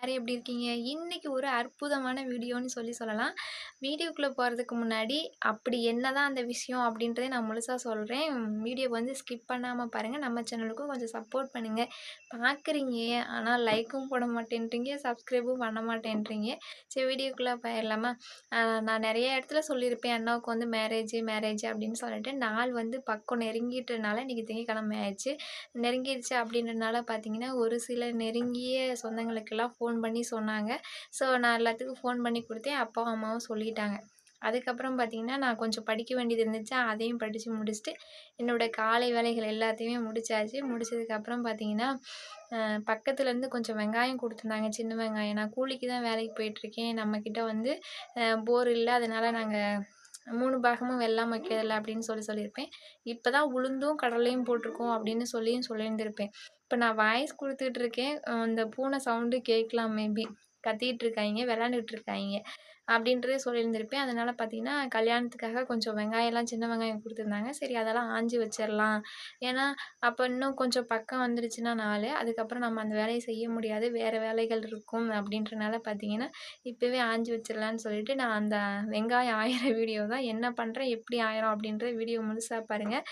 எல்லாரும் எப்படி இருக்கீங்க? இன்றைக்கி ஒரு அற்புதமான வீடியோன்னு சொல்லி சொல்லலாம். வீடியோக்குள்ளே போகிறதுக்கு முன்னாடி அப்படி என்ன தான் அந்த விஷயம் அப்படின்றதே நான் முழுசாக சொல்கிறேன் வீடியோ வந்து ஸ்கிப் பண்ணாமல் பாருங்கள் நம்ம சேனலுக்கும் கொஞ்சம் சப்போர்ட் பண்ணுங்கள் பார்க்குறீங்க ஆனால் லைக்கும் போட மாட்டேன்றீங்க. சப்ஸ்கிரைபும் பண்ண மாட்டேன்றீங்க. சரி வீடியோக்குள்ளே போயிடலாமா? நான் நிறைய இடத்துல சொல்லியிருப்பேன். அண்ணாவுக்கு வந்து மேரேஜ் மேரேஜ் அப்படின்னு சொல்லிட்டு நாள் வந்து பக்கம் நெருங்கிட்டனால இன்றைக்கி திங்கக்கிழமை ஆயிடுச்சு. நெருங்கிடுச்சு அப்படின்றனால பார்த்தீங்கன்னா ஒரு சில நெருங்கிய சொந்தங்களுக்கெல்லாம் ஃபோன் ஃபோன் பண்ணி சொன்னாங்க. ஸோ நான் எல்லாத்துக்கும் ஃபோன் பண்ணி கொடுத்தேன். அப்பாவும் அம்மாவும் சொல்லிட்டாங்க. அதுக்கப்புறம் பார்த்திங்கன்னா நான் கொஞ்சம் படிக்க வேண்டியது இருந்துச்சு. அதையும் படித்து முடிச்சுட்டு என்னோடய காலை வேலைகள் எல்லாத்தையுமே முடித்தாச்சு முடிச்சதுக்கப்புறம் பார்த்திங்கன்னா பக்கத்துலேருந்து கொஞ்சம் வெங்காயம் கொடுத்துருந்தாங்க. சின்ன வெங்காயம். நான் கூலிக்கு தான் வேலைக்கு போயிட்டுருக்கேன். நம்மக்கிட்ட வந்து போர் இல்லை. அதனால் நாங்கள் மூணு பாகமும் வெள்ளாமை வைக்கிறதில்ல அப்படின்னு சொல்லி சொல்லியிருப்பேன். இப்போ தான் உளுந்தும் கடலையும் போட்டிருக்கோம் அப்படின்னு சொல்லியும் சொல்லியிருந்திருப்பேன். இப்போ நான் வாய்ஸ் கொடுத்துட்ருக்கேன் அந்த பூனை சவுண்டு கேட்கலாம் மேபி கத்திகிட்டு இருக்காங்க விளாண்டுட்டு இருக்காங்க அப்படின்றதே சொல்லியிருந்திருப்பேன். அதனால் பார்த்தீங்கன்னா கல்யாணத்துக்காக கொஞ்சம் வெங்காயம்லாம் சின்ன வெங்காயம் கொடுத்துருந்தாங்க. சரி அதெல்லாம் ஆஞ்சி வச்சிடலாம் ஏன்னா அப்போ இன்னும் கொஞ்சம் பக்கம் வந்துருச்சுன்னா நாள். அதுக்கப்புறம் நம்ம அந்த வேலையை செய்ய முடியாது. வேறு வேலைகள் இருக்கும் அப்படின்றனால பார்த்தீங்கன்னா இப்போவே ஆஞ்சி வச்சிடலான்னு சொல்லிட்டு நான் அந்த வெங்காயம் ஆயிர வீடியோ தான் என்ன பண்ணுறேன் எப்படி ஆயிரும் அப்படின்ற வீடியோ முழுசாக பாருங்கள்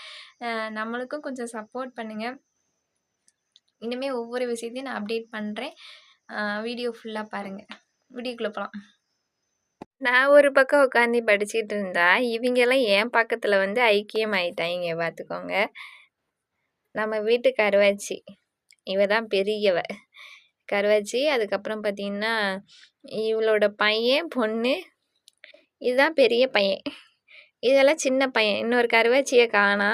நம்மளுக்கும் கொஞ்சம் சப்போர்ட் பண்ணுங்கள் இனிமேல் ஒவ்வொரு விஷயத்தையும் நான் அப்டேட் பண்ணுறேன். வீடியோ ஃபுல்லாக பாருங்கள் வீடியோக்குள்ளே போகலாம் நான் ஒரு பக்கம் உட்காந்து படிச்சுட்டு இருந்தா இவங்கெல்லாம் என் பக்கத்தில் வந்து ஐக்கியம் ஆயிட்டாங்க பார்த்துக்கோங்க நம்ம வீட்டு கருவாச்சி. இவ தான் பெரியவ. கருவாச்சி அதுக்கப்புறம் பார்த்திங்கன்னா இவளோட பையன் பொண்ணு இதுதான் பெரிய பையன். இதெல்லாம் சின்ன பையன். இன்னொரு கருவாச்சியை காணா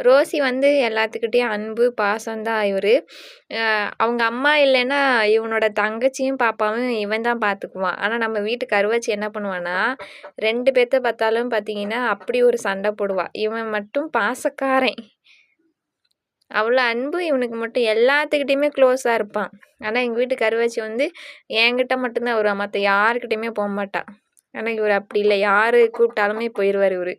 ரோசி வந்து எல்லாத்துக்கிட்டேயும் அன்பு பாசம் தான் இவர் அவங்க அம்மா இல்லைன்னா இவனோட தங்கச்சியும் பாப்பாவும் இவன் தான் பார்த்துக்குவான் ஆனால் நம்ம வீட்டு கருவாச்சி என்ன பண்ணுவான்னா ரெண்டு பேர்த்த பார்த்தாலும் பார்த்தீங்கன்னா அப்படி ஒரு சண்டை போடுவாள் இவன் மட்டும் பாசக்காரன். அவ்வளோ அன்பு இவனுக்கு மட்டும். எல்லாத்துக்கிட்டேயுமே க்ளோஸாக இருப்பான். ஆனால் எங்கள் வீட்டு கருவாச்சி வந்து என்கிட்ட மட்டும்தான் வருவான் மற்ற யாருக்கிட்டேயுமே போக மாட்டான் ஆனால் இவர் அப்படி இல்லை. யார் கூப்பிட்டாலுமே போயிடுவார் இவர்.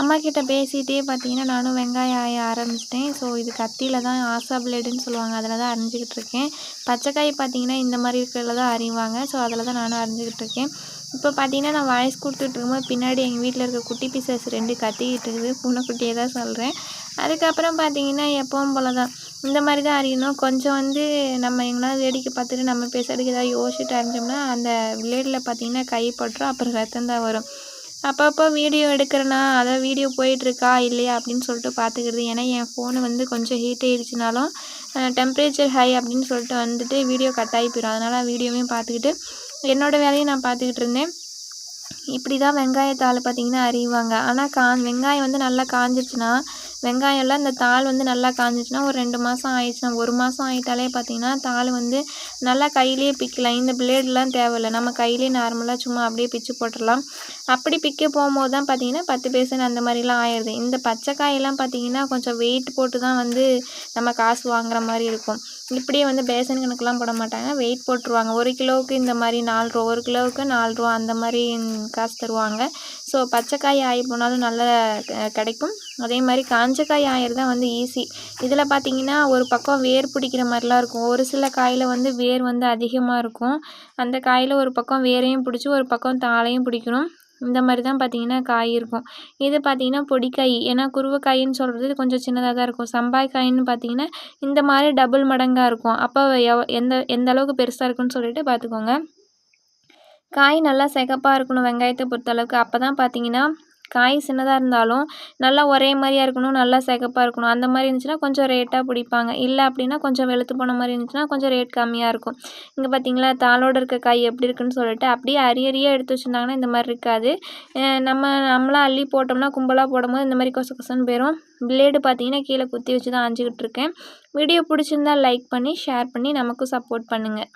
அம்மா கிட்ட பேசிகிட்டே பார்த்தீங்கன்னா நானும் வெங்காயம் ஆய ஆரம்பிச்சிட்டேன். ஸோ இது கத்தியில் தான் ஆசா பிளேடுன்னு சொல்லுவாங்க. அதில் தான் அரிஞ்சிக்கிட்டு இருக்கேன். பச்சைக்காய் பார்த்தீங்கன்னா இந்த மாதிரி இருக்கிறதுல தான் அறிவாங்க ஸோ அதில் தான் நானும் அரிஞ்சிக்கிட்டு இருக்கேன். இப்போ பார்த்தீங்கன்னா நான் வாய்ஸ் கொடுத்துட்டு இருக்கும்போது பின்னாடி எங்கள் வீட்டில் இருக்க குட்டி பீசஸ் ரெண்டு கத்திக்கிட்டு இருக்குது. பூனைக்குட்டியை தான் சொல்கிறேன். அதுக்கப்புறம் பார்த்தீங்கன்னா எப்பவும் போல தான். இந்த மாதிரி தான் அறியணும். கொஞ்சம் வந்து நம்ம எங்களால் வேடிக்கை பார்த்துட்டு நம்ம பேசுறதுக்கு ஏதாவது யோசிச்சுட்டு அறிஞ்சோம்னா அந்த பிளேடில் பார்த்தீங்கன்னா கை பட்டுரும் அப்புறம் ரத்தம் தான் வரும். அப்பப்போ வீடியோ எடுக்கிறேன்னா அதான் வீடியோ போயிட்டுருக்கா இல்லையா அப்படின்னு சொல்லிட்டு பார்த்துக்கிறது. ஏன்னா என் ஃபோனு வந்து கொஞ்சம் ஹீட் ஆகிடுச்சினாலும் டெம்ப்ரேச்சர் ஹை அப்படின்னு சொல்லிட்டு வந்துட்டு வீடியோ கட் ஆகி போயிடும் அதனால் வீடியோவையும் பார்த்துக்கிட்டு என்னோடய வேலையை நான் பார்த்துக்கிட்டு இருந்தேன். இப்படி தான் வெங்காயத்தால் பார்த்திங்கன்னா அறிவாங்க. ஆனால் கா வெங்காயம் வந்து நல்லா காஞ்சிருச்சுன்னா வெங்காயம்லாம் இந்த தாள் வந்து நல்லா காஞ்சிச்சுன்னா ஒரு ரெண்டு மாதம் ஆயிடுச்சுன்னா ஒரு மாதம் ஆகிட்டாலே பார்த்திங்கன்னா தாள் வந்து நல்லா கையிலேயே பிக்கலாம் இந்த பிளேடெலாம் தேவையில்லை. நம்ம கையிலே நார்மலாக சும்மா அப்படியே பிச்சு போட்டுடலாம். அப்படி பிக்க போகும்போது தான் பார்த்திங்கன்னா பத்து பேசன் அந்த மாதிரிலாம் ஆயிடுது. இந்த பச்சைக்காயெல்லாம் பார்த்திங்கன்னா கொஞ்சம் வெயிட் போட்டு தான் வந்து நம்ம காசு வாங்குற மாதிரி இருக்கும். இப்படியே வந்து பேசன் கணக்கெலாம் போட மாட்டாங்க. வெயிட் போட்டுருவாங்க. ஒரு கிலோவுக்கு இந்த மாதிரி நாலு ரூபா ஒரு கிலோவுக்கு நாலு ரூபா அந்த மாதிரி காசு தருவாங்க. ஸோ பச்சைக்காய் ஆகி போனாலும் நல்லா கிடைக்கும். அதே மாதிரி காஞ்சி மஞ்சக்காய் ஆயிரம் தான் வந்து ஈஸி இதில் பார்த்தீங்கன்னா ஒரு பக்கம் வேர் பிடிக்கிற மாதிரிலாம் இருக்கும். ஒரு சில காயில் வந்து வேர் வந்து அதிகமாக இருக்கும். அந்த காயில் ஒரு பக்கம் வேரையும் பிடிச்சி ஒரு பக்கம் தாளையும் பிடிக்கணும். இந்த மாதிரி தான் பார்த்தீங்கன்னா காய் இருக்கும். இது பார்த்தீங்கன்னா பொடிக்காய். ஏன்னா குருவக்காயின்னு சொல்கிறது கொஞ்சம் சின்னதாக தான் இருக்கும். சம்பாய் காயின்னு பார்த்தீங்கன்னா இந்த மாதிரி டபுள் மடங்காக இருக்கும். அப்போ எவ் எந்த எந்த அளவுக்கு பெருசாக இருக்குன்னு சொல்லிட்டு பார்த்துக்கோங்க. காய் நல்லா சிகப்பாக இருக்கணும் வெங்காயத்தை பொறுத்தளவுக்கு அப்போ தான் பார்த்தீங்கன்னா காய் சின்னதாக இருந்தாலும் நல்லா ஒரே மாதிரியாக இருக்கணும் நல்லா சிகப்பாக இருக்கணும். அந்த மாதிரி இருந்துச்சுன்னா கொஞ்சம் ரேட்டாக பிடிப்பாங்க. இல்லை அப்படின்னா கொஞ்சம் வெளுத்து போன மாதிரி இருந்துச்சுன்னா கொஞ்சம் ரேட் கம்மியாக இருக்கும். இங்கே பார்த்தீங்களா தாளோடு இருக்க காய் எப்படி இருக்குன்னு சொல்லிட்டு அப்படியே அரியறியாக எடுத்து வச்சுருந்தாங்கன்னா இந்த மாதிரி இருக்காது. நம்ம நம்மளாம் அள்ளி போட்டோம்னா கும்பலாக போடும்போது இந்த மாதிரி கொசு கொசன்னு போயிடும் பிளேடு பார்த்தீங்கன்னா கீழே குத்தி வச்சு தான் ஆஞ்சிக்கிட்டு இருக்கேன். வீடியோ பிடிச்சிருந்தா லைக் பண்ணி ஷேர் பண்ணி நமக்கும் சப்போர்ட் பண்ணுங்கள்